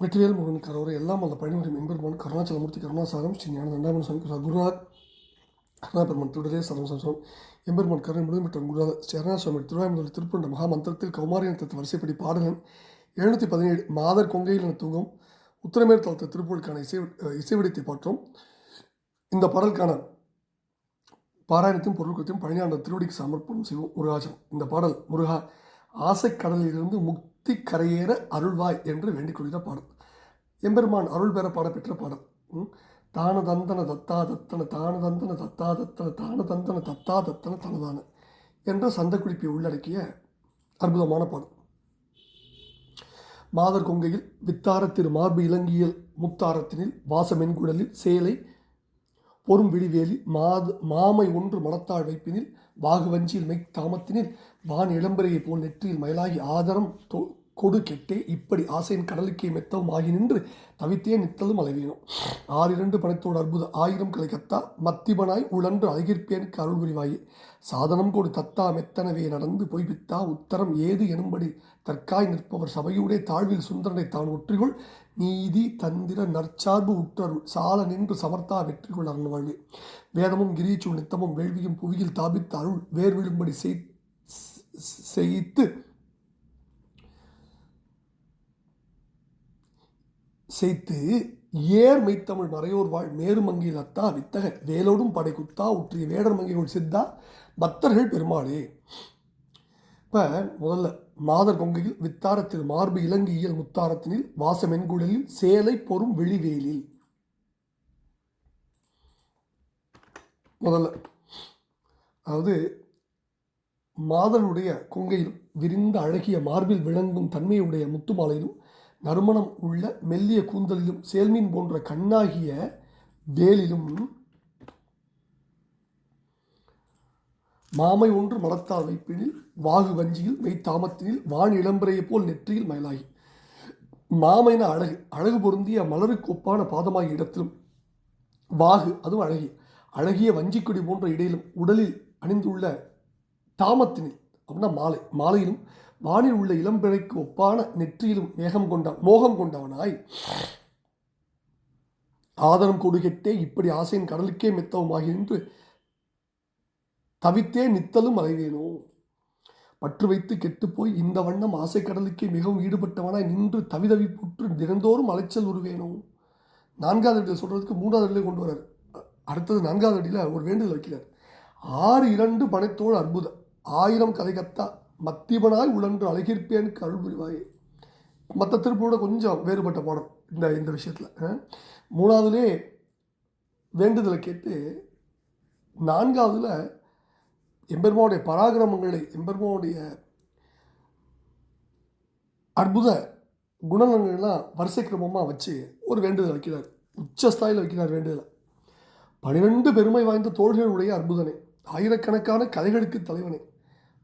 வெற்றிவேல் முருகன் கரோரை எல்லாம் அந்த பழனிமுறை மெம்பெருமான் கருணாச்சலமூர்த்தி கருணாசாரம் ஸ்ரீ ஞான தண்டாமன் சுவாமி குருநாத் கருணாபெருமான் திருடரே சரம் சம்சம் எம்பெருமான் கருணை முழுமை பெற்ற குருநாத ஸ்ரீ அருணாசுவாமி திருப்பண்ட மகா மந்திரத்தில் கௌமாரியன் தத்து வரிசைப்படி பாடலன் எழுநூற்றி பதினேழு மாதர் கொங்கையில் என தூங்கும் உத்தரமேர் தளத்த திருப்பூருக்கான இசை இசைவடித்தை பார்த்தோம் இந்த பாடலுக்கான பாராயணத்தையும் பொருட்கத்தையும் பழனியாண்ட திருவடிக்கு சமர்ப்பணம் செய்வோம் முருகாச்சலம். இந்த பாடல் முருகா ஆசைக்கடலிலிருந்து முக்தி கரையேற அருள்வாய் என்று வேண்டிக் கொள்கிற பாடல். எம்பெருமான் அருள் பெற பாடப்பெற்ற பாடல். தான தந்தன தத்தா தத்தன தான தந்தன தத்தா தத்தன தான தந்தன தத்தா தத்தன தனதான என்ற சந்த குறிப்பை உள்ளடக்கிய அற்புதமான பாடல். மாதர் கொங்கையில் வித்தார திரு மார்பு இலங்கியல் முத்தாரத்தினில் வாசமென்குடலில் சேலை பொறும் விடிவேலி மாது மாமை ஒன்று மனத்தாழ் வைப்பினில் வாகுவஞ்சியில் மெய் தாமத்தினில் வான் இளம்பரையைப் போல் நெற்றியில் மயிலாகி ஆதரம் தோ கொடு கெட்டே இப்படி ஆசையின் கடலுக்கே மெத்தவும் ஆகி நின்று தவித்தே நித்தலும் அலைவீனும் ஆறிரண்டு பணத்தோடு அற்புத ஆயிரம் கலை கத்தா மத்திபனாய் உழன்று அழகிற்பேனுக்கு அருள் புரிவாயே சாதனம் கொடு தத்தா மெத்தனவே நடந்து பொய்பித்தா உத்தரம் ஏது எனும்படி தற்காய் நிற்பவர் சபையுடைய தாழ்வில் சுந்தரனை தான் ஒற்றிகொள் நீதி தந்திர நற்சார்பு உற்றருள் சால நின்று சமர்த்தா வெற்றி கொள் வாழ்வே வேதமும் கிரீச்சுள் நித்தமும் வேள்வியும் புவியில் தாபித்த அருள் வேர் விழும்படி செய்து சேர்த்து ஏர் மெய்த்தமிழ் மறையோர் வாழ் மேருமங்கில் அத்தா வித்தக வேலோடும் படை குத்தா உற்றிய வேடர் மங்கிகள் சித்தா பக்தர்கள் பெருமாளே. இப்போ முதல்ல மாதர் கொங்கையில் வித்தாரத்தில் மார்பு இலங்கையில் முத்தாரத்தினில் வாசமென்குழலில் சேலை பொறும் வெளிவேலில் முதல்ல அதாவது மாதனுடைய கொங்கையில் விரிந்த அழகிய மார்பில் விளங்கும் தன்மையுடைய முத்துமாலையிலும் நறுமணம் உள்ள மெல்லிய கூந்தலிலும் சேல்மீன் போன்ற கண்ணாகிய வேலிலும் மாமை ஒன்று மரத்தால் வைப்பினில் வாகு வஞ்சியில் மெய்த்தாமத்தினில் வான் இளம்பரையைப் போல் நெற்றியில் மயிலாகி. மாமைன அழகு அழகு பொருந்திய மலருக்கு ஒப்பான பாதமாகிய இடத்திலும் வாகு அதுவும் அழகிய அழகிய வஞ்சிக்கொடி போன்ற இடையிலும் உடலில் அணிந்துள்ள தாமத்தினில் அப்படின்னா மாலை மாலையிலும் வானில் உள்ள இளம்பிழைக்கு ஒப்பான நெற்றியிலும் மேகம் கொண்ட மோகம் கொண்டவனாய். ஆதரம் கொடுகெட்டே இப்படி ஆசையின் கடலுக்கே மெத்தவமாகி நின்று தவித்தே நித்தலும் அலைவேனோ? பற்று வைத்து கெட்டுப்போய் இந்த வண்ணம் ஆசை கடலுக்கே மிகவும் ஈடுபட்டவனாய் நின்று தவிதவி புற்று தினந்தோறும் அலைச்சல் உருவேனோ? நான்காவது அடியில் சொல்கிறதுக்கு மூணாவது அடியில் கொண்டு வரார் அடுத்தது நான்காவது அடியில் ஒரு வேண்டுதல் வைக்கிறார். ஆறு இரண்டு பனைத்தோடு அற்புதம். ஆயிரம் கதை கத்தா மத்தியவனாய் உழன்று அழகிருப்பேன் அருள் புரிவாயே மற்ற திருப்பூரோட கொஞ்சம் வேறுபட்ட பாடம் இந்த இந்த விஷயத்தில். மூணாவதுலே வேண்டுதலை கேட்டு நான்காவதுல எம்பெருமாவுடைய பராக்கிரமங்களை எம்பெருமாவுடைய அற்புத குணநலங்கள்லாம் வரிசை கிரமமாக வச்சு ஒரு வேண்டுதல் வைக்கிறார் உச்சஸ்தாயில் வைக்கிறார் வேண்டுதலை. பனிரெண்டு பெருமை வாய்ந்த தோள்களுடைய அற்புதனே. ஆயிரக்கணக்கான கதைகளுக்கு தலைவனே.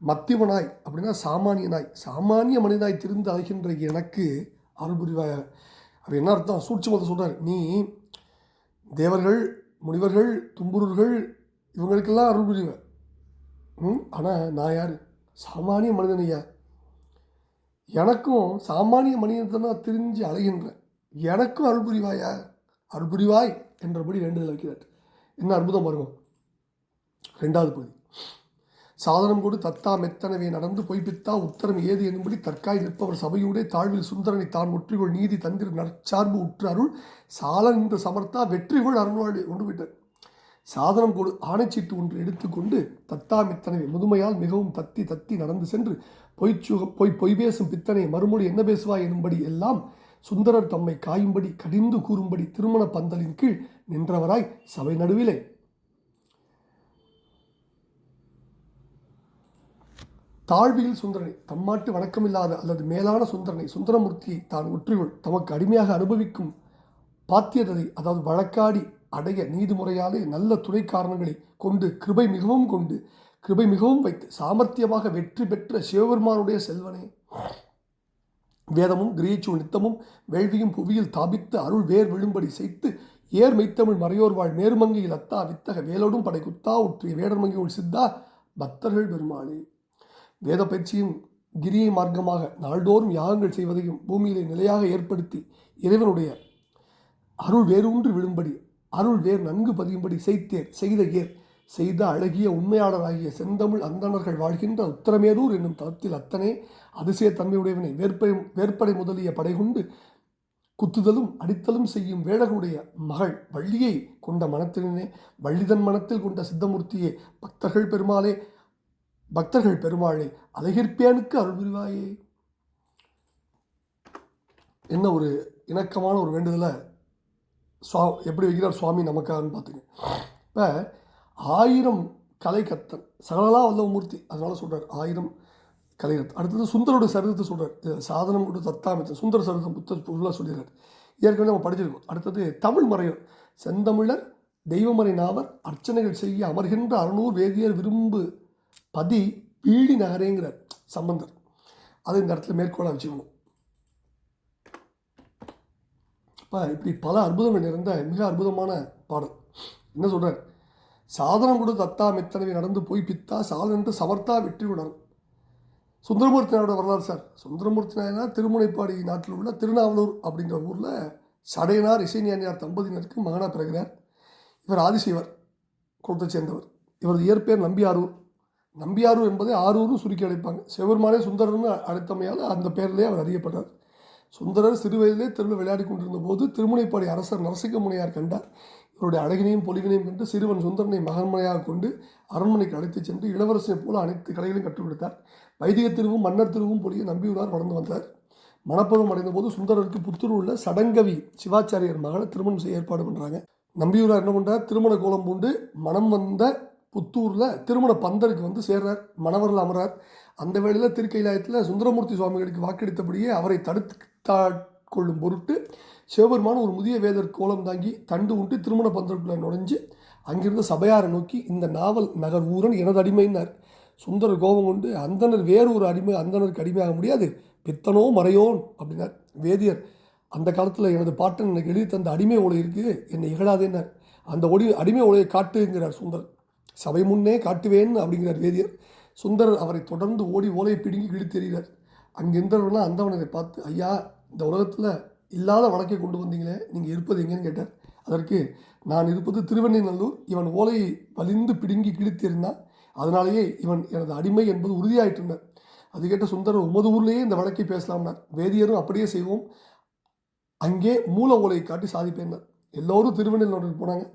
மத்திவனாய் அப்படின்னா சாமானியனாய். சாமானிய மனிதனாய் திருந்து ஆகின்ற எனக்கு அருள் புரிவாய என்ன அர்த்தம்? சூட்சமத்தை சொல்கிறார் நீ தேவர்கள் முனிவர்கள் தும்புரூர்கள் இவங்களுக்கெல்லாம் அருள் புரிவ ம்? ஆனால் நான் யார்? சாமானிய மனிதன் ஐயா. எனக்கும் சாமானிய மனிதனாக திரிஞ்சு அலைகின்றேன் எனக்கும் அருள் புரிவாயா அருள் புரிவாய் என்றபடி வேண்டுதல் வைக்கிறார். என்ன அற்புதம் பாருங்க. ரெண்டாவது பகுதி. சாதனம் கொடு தத்தா மெத்தனவே. நடந்து பொய்ப்பித்தா உத்தரம் ஏது என்னும்படி தற்காய் நிற்பவர். சபையூடே தாழ்வில் சுந்தரனை தான் ஒற்றிகொள். நீதி தந்திர நற்சார்பு உற்று அருள். சால நின்று சமர்த்தா வெற்றிகொள் அருள்வாடு ஒன்று விட்டார் சாதனம் கொடு ஆணைச்சீட்டு ஒன்று எடுத்துக்கொண்டு தத்தா மித்தனவே. முதுமையால் மிகவும் தத்தி தத்தி நடந்து சென்று பொய்ச்சுக பொய் பொய் பேசும் பித்தனை மறுமொழி என்ன பேசுவாய் எனும்படி எல்லாம் சுந்தரர் தம்மை காயும்படி கடிந்து கூறும்படி திருமண பந்தலின் கீழ் நின்றவராய் சபை நடுவிலே தாழ்வியில் சுந்தரனை தம்மாட்டு வணக்கமில்லாத அல்லது மேலான சுந்தரனை சுந்தரமூர்த்தியை தான் உற்றியுள் தமக்கு அடிமையாக அனுபவிக்கும் பாத்தியதை அதாவது வழக்காடி அடைய நீதிமுறையாலே நல்ல துணை காரணங்களை கொண்டு கிருபை மிகவும் கொண்டு கிருபை மிகவும் வைத்து சாமர்த்தியமாக வெற்றி பெற்ற சிவபெருமானுடைய செல்வனே. வேதமும் கிரீச்சு நித்தமும் வேள்வியும் புவியில் தாபித்து அருள் வேர் விழும்படி செய்து ஏர் மெய்த்தமிழ் மறையோர் வாழ் மேருமங்கையில் அத்தா வித்தக வேலோடும் படை குத்தா உற்றிய வேடர்மங்கை சித்தா பக்தர்கள் பெருமாளே. வேத பயிற்சியும் கிரியை மார்க்கமாக நாள்தோறும் யாகங்கள் செய்வதையும் பூமியிலே நிலையாக ஏற்படுத்தி இறைவனுடைய அருள் வேரூன்றி விழும்படி அருள் வேர் நன்கு பதியும்படி செய்தேர் செய்த ஏர் செய்த அழகிய உண்மையாளராகிய செந்தமிழ் அந்தணர்கள் வாழ்கின்ற உத்தரமேரூர் என்னும் தளத்தில் அத்தனை அதிசய தன்மையுடையவனை வேற்படை வேற்படை முதலிய படை கொண்டு குத்துதலும் அடித்தலும் செய்யும் வேடகுடைய மகள் வள்ளியை கொண்ட மனத்தினே வள்ளிதன் மனத்தில் கொண்ட சித்தமூர்த்தியே பக்தர்கள் பெருமாளே பக்தர்கள் பெருமாளை அழகிற்பேனுக்கு அருள்புரிவாயே என்ன ஒரு இணக்கமான ஒரு வேண்டுதலை சுவா எப்படி வைக்கிறார் சுவாமி நமக்காகன்னு பார்த்துங்க. இப்போ ஆயிரம் கலை கத்தன் சகலலா வல்லவ மூர்த்தி அதனால் சொல்கிறார் ஆயிரம் கலை கத்தன் அடுத்தது சுந்தரோட சரிதத்தை சொல்கிறார் சாதனம் கூட தத்தாமித்தன் சுந்தர சரிதம் புத்தர் ஃபுல்லாக சொல்லிடுறார். ஏற்கனவே நம்ம படிச்சிருக்கோம். அடுத்தது தமிழ் மறையர் செந்தமிழர் தெய்வமறை நாவர் அர்ச்சனைகள் செய்ய அமர்கின்ற அறுநூறு வேதியர் விரும்பு பதி வீடி நகரேங்கிறார் சம்பந்தர். அதை இந்த இடத்துல மேற்கோளாக வச்சுக்கணும். இப்போ இப்படி பல அற்புதங்கள் நிறைந்த மிக அற்புதமான பாடல். என்ன சொல்கிறார் சாதனம் கொடு தத்தா மெத்தனவை நடந்து போய் பித்தா சாலென்று சமர்த்தா வெற்றி உணரும். சுந்தரமூர்த்தி நாயோட வரலாறு சார். சுந்தரமூர்த்தி நாயனா திருமுனைப்பாடி நாட்டில் உள்ள திருநாவலூர் அப்படிங்கிற ஊரில் சடையனார் இசைஞானியார் தம்பதியினருக்கு மகனாக பிறகுறார் இவர் ஆதிசைவர் குளத்தை சேர்ந்தவர். இவரது இயற்பெயர் நம்பியாரூர். நம்பியாரூர் என்பதை ஆரூரும் சுருக்கி அழைப்பாங்க. செவருமானே சுந்தரர்னு அழைத்தமையால் அந்த பெயரிலே அவர் அறியப்பட்டார். சுந்தரர் சிறு வயதிலே தெருவில் விளையாடி கொண்டிருந்த போது திருமுனைப்பாடி அரசர் நரசிங்க முனையார் கண்டார். இவருடைய அழகினையும் பொலிவினையும் கண்டு சிறுவன் சுந்தரனை மகன்மனையாக கொண்டு அரண்மனைக்கு அழைத்துச் சென்று இளவரசனை போல அனைத்து கலைகளையும் கற்றுக் கொடுத்தார். வைதிக திருவும் மன்னர் திருவும் பொலிய நம்பியுள்ளார் வளர்ந்து வந்தார். மணப்பருவம் அடைந்த போது சுந்தரருக்கு புத்தூர் உள்ள சடங்கவி சிவாச்சாரியர் மகளை திருமணம் செய்ய ஏற்பாடு பண்ணுறாங்க நம்பியூரார் என்ன பண்ணுறார் திருமண கோலம் பூண்டு மனம் வந்த புத்தூரில் திருமண பந்தருக்கு வந்து சேர்றார் மணவரில் அமர்றார். அந்த வேளையில் திருக்கைலாயத்தில் சுந்தரமூர்த்தி சுவாமிகளுக்கு வாக்களித்தபடியே அவரை தடுத்து கொள்ளும் பொருட்டு சிவபெருமான ஒரு முதிய வேதர் கோலம் தாங்கி தண்டு உண்டு திருமண பந்தருக்குள்ளே நுழைஞ்சு அங்கிருந்த சபையாரை நோக்கி இந்த நாவல் நகர் ஊரன் எனது அடிமைனார் சுந்தர கோபம் கொண்டு அந்தனர் வேறு ஒரு அடிமை அந்தனருக்கு அடிமையாக முடியாது பித்தனோ மறையோன் அப்படின்னார். வேதியர் அந்த காலத்தில் எனது பாட்டன் எனக்கு எழுதி தந்த அடிமை ஓலை இருக்குது என்னை இகழாதேன்னார். அந்த ஒடி அடிமை ஓலையை காட்டுங்கிறார் சுந்தர் சபை முன்னே காட்டுவேன் அப்படிங்கிறார் வேதியர் சுந்தரர் அவரை தொடர்ந்து ஓடி ஓலையை பிடுங்கி கிழித்தெறிகிறார் அங்கிருந்தவர்கள்லாம் அந்தவனரை பார்த்து ஐயா இந்த உலகத்தில் இல்லாத வழக்கை கொண்டு வந்தீங்களே நீங்கள் இருப்பது எங்கேன்னு கேட்டார். அதற்கு நான் இருப்பது திருவெண்ணைநல்லூர் இவன் ஓலையை வலிந்து பிடுங்கி கிழித்திருந்தான் அதனாலேயே இவன் எனது அடிமை என்பது உறுதியாயிட்டிருந்தார் அது கேட்ட சுந்தரர் உமது ஊர்லேயே இந்த வழக்கை பேசலாம்னார். வேதியரும் அப்படியே செய்வோம். அங்கே மூல ஓலையை காட்டி சாதிப்பேன்னார் எல்லோரும் திருவெண்ணூருக்கு போனாங்க.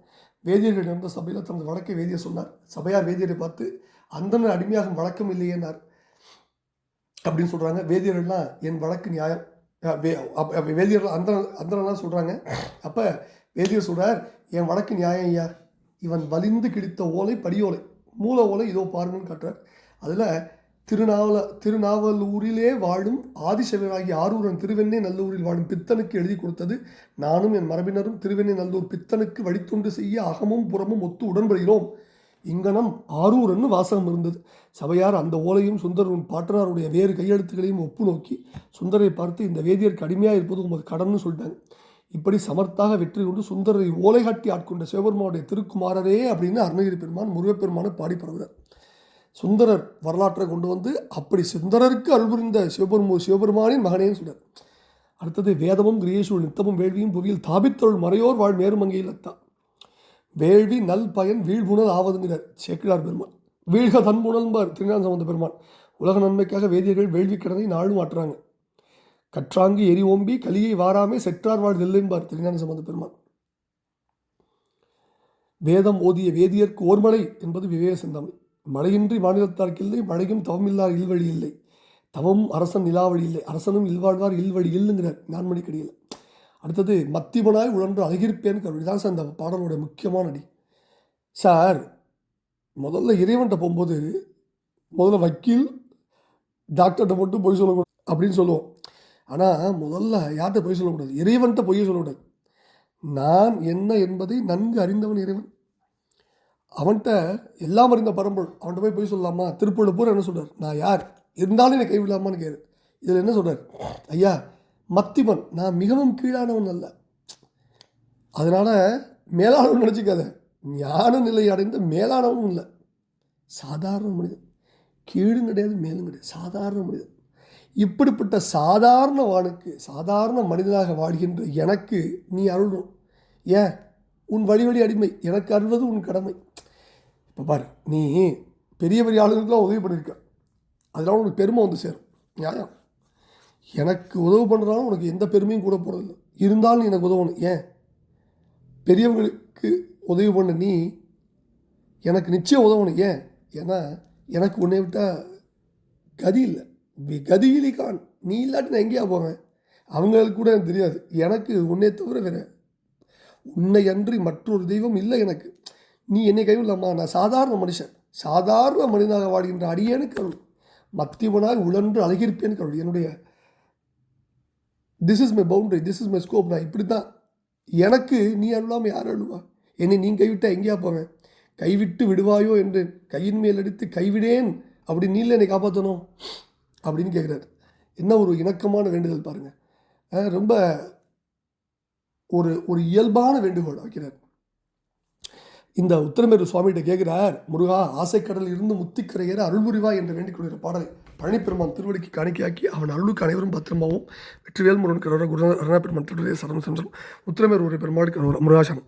வேதியர்கள் இருந்த சபையில் தனது வழக்கை வேதியர் சொன்னார். சபையார் வேதியரை பார்த்து அந்தனர் அடிமையாகும் வழக்கம் இல்லையேனார் அப்படின்னு சொல்கிறாங்க வேதியர்கள்லாம் என் வழக்கு நியாயம். வேதியர்கள் அந்த அந்தனெல்லாம் சொல்கிறாங்க அப்போ வேதியர் சொல்கிறார் என் வழக்கு நியாயம் ஐயா. இவன் வலிந்து கிழித்த ஓலை படியோலை. மூல ஓலை இதோ பாருங்கன்னு காட்டுறார். அதில் திருநாவல திருநாவலூரிலே வாழும் ஆதிசவராகி ஆரூரன் திருவெண்ணை நல்லூரில் வாழும் பித்தனுக்கு எழுதி கொடுத்தது. நானும் என் மரபினரும் திருவெண்ணை நல்லூர் பித்தனுக்கு வழித்துண்டு செய்ய அகமும் புறமும் ஒத்து உடன்படுகிறோம். இங்கனம் ஆரூரன்னு வாசகம் இருந்தது. சபையார் அந்த ஓலையும் சுந்தரன் பாட்டனாருடைய வேறு கையெழுத்துக்களையும் ஒப்பு நோக்கி சுந்தரை பார்த்து இந்த வேதியருக்கு அடிமையாக இருப்பது உமது கடன்னு சொல்லிட்டாங்க. இப்படி சமர்த்தாக வெற்றி கொண்டு சுந்தரரை ஓலை காட்டி ஆட்கொண்ட சிவபெருமானுடைய திருக்குமாரரே அப்படின்னு அருணகிரி பெருமான் முருகப்பெருமானை பாடி பரவுகிறார். சுந்தரர் வரலாற்றை கொண்டு வந்து அப்படி சுந்தரருக்கு அருள்புரிந்த சிவபெருமு சிவபெருமானின் மகனேன்னு சொல்கிறார் அடுத்தது வேதமும் கிரியேசுள் நித்தமும் வேள்வியும் புவியில் தாபித்தொள் மறையோர் வாழ் மேருமங்கையில் அத்தா. வேள்வி நல் பயன் வீழ்புணல் ஆவதுங்கிறார் சேக்கிழார் பெருமான். வீழ்க தன்புணல்பார் திருஞான சம்பந்த பெருமான். உலக நன்மைக்காக வேதியர்கள் வேள்வி கடனை நாளும் ஆற்றுறாங்க. கற்றாங்கு எரி ஓம்பி கலியை வாராமே செற்றார் வாழ் வெல்லைம்பார் திருஞான சம்பந்த பெருமான். வேதம் ஓதிய வேதியர்க்கு ஓர்மலை என்பது விவேக சிந்தாமணி மழையின்றி மாநிலத்தார்க்கு இல்லை மழையும் தவமில்லார் இல்வழி இல்லை. தவம் அரசன் நிலாவழி இல்லை. அரசனும் இல்வாழ்வார் இல்வழி இல்லைங்கிறார். நான்மணிக்கடியில் அடுத்தது மத்திமனாய் உழன்று அழகிருப்பேன் கருவி தான் சார் அந்த பாடலோட முக்கியமான அடி. சார் முதல்ல இறைவன்கிட்ட போகும்போது முதல்ல வக்கீல் டாக்டர்கிட்ட மட்டும் பொய் சொல்லக்கூடாது அப்படின்னு சொல்லுவோம். ஆனால் முதல்ல யார்கிட்ட பொய் சொல்லக்கூடாது? இறைவன்கிட்ட பொய் சொல்லக்கூடாது. நான் என்ன என்பதை நன்கு அறிந்தவன் இறைவன். அவன்கிட்ட எல்லாம் அறிந்த பரம்பொருள் அவன்கிட்ட போய் போய் சொல்லலாமா திருப்பூர் பூரா என்ன சொல்கிறார் நான் யார்? இருந்தாலும் என்னை கைவிடலாமான்னு கேரு இதில் என்ன சொல்கிறார் ஐயா மத்திமன் நான் மிகவும் கீழானவன் அல்ல. அதனால் மேலானவன் நினச்சிக்காத. ஞான நிலை அடைந்த மேலானவனும் இல்லை. சாதாரண மனிதன். கீழும் கிடையாது மேலும் கிடையாது. சாதாரண மனிதன். இப்படிப்பட்ட சாதாரண வானுக்கு சாதாரண மனிதனாக வாழ்கின்ற எனக்கு நீ அருளும் ஏன்? உன் வழி வழி அடிமை. எனக்கு அருள்வது உன் கடமை. இப்போ பாரு நீ பெரிய பெரிய ஆளுங்களுக்குலாம் உதவி பண்ணியிருக்க அதனால உனக்கு பெருமை வந்து சேரும். நியாயம். எனக்கு உதவு பண்ணுறதாலும் உனக்கு எந்த பெருமையும் கூட போகிறதில்ல இருந்தாலும் நீ எனக்கு உதவணும் ஏன்? பெரியவங்களுக்கு உதவி பண்ண நீ எனக்கு நிச்சயம் உதவணும் ஏன்? ஏன்னா எனக்கு உன்னை விட்டால் கதி இல்லை. கதியிலி கான் நீ இல்லாட்டி நான் எங்கேயா போவேன்? அவங்களுக்கு கூட எனக்கு தெரியாது. எனக்கு உன்னை தவிர வேறு உன்னை அன்றி மற்றொரு தெய்வம் இல்லை எனக்கு. நீ என்னை கைவிடலாமா? நான் சாதாரண மனுஷன். சாதாரண மனிதனாக வாழ்கின்ற அடியேனுக்கு அருள். மத்தியவனாக உழன்று அழகிருப்பேன் கருள் என்னுடைய this is my boundary this is my scope நான் இப்படி தான் எனக்கு நீ அருளாமல் யார் அழுவா என்னை நீ கைவிட்டால் எங்கேயா போவேன் கைவிட்டு விடுவாயோ என்று கையின் மேல் எடுத்து கைவிடேன் அப்படி நீல என்னை காப்பாற்றணும் அப்படின்னு கேட்குறாரு. என்ன ஒரு இணக்கமான வேண்டுதல் பாருங்கள் ரொம்ப ஒரு ஒரு இயல்பான வேண்டுகோள் வைக்கிறார். இந்த உத்தரமேரு சுவாமிகிட்ட கேட்குறார் முருகா ஆசைக்கடலில் இருந்து முத்திக்கரையர் அருள்புரிவா என்று வேண்டிக் கொள்கிற பாடலை. பழனிப்பெருமான் திருவடிக்கு காணிக்கையாக்கி அவன் அருளுக்கு அனைவரும் பத்திரமாவும் வெற்றிவேல் முருகன் கரோட குரு அருணா பெருமான் திருடைய சரம் சென்றும். உத்தரமேர் ஒரு பெருமாளுக்கு முருகாசனம்.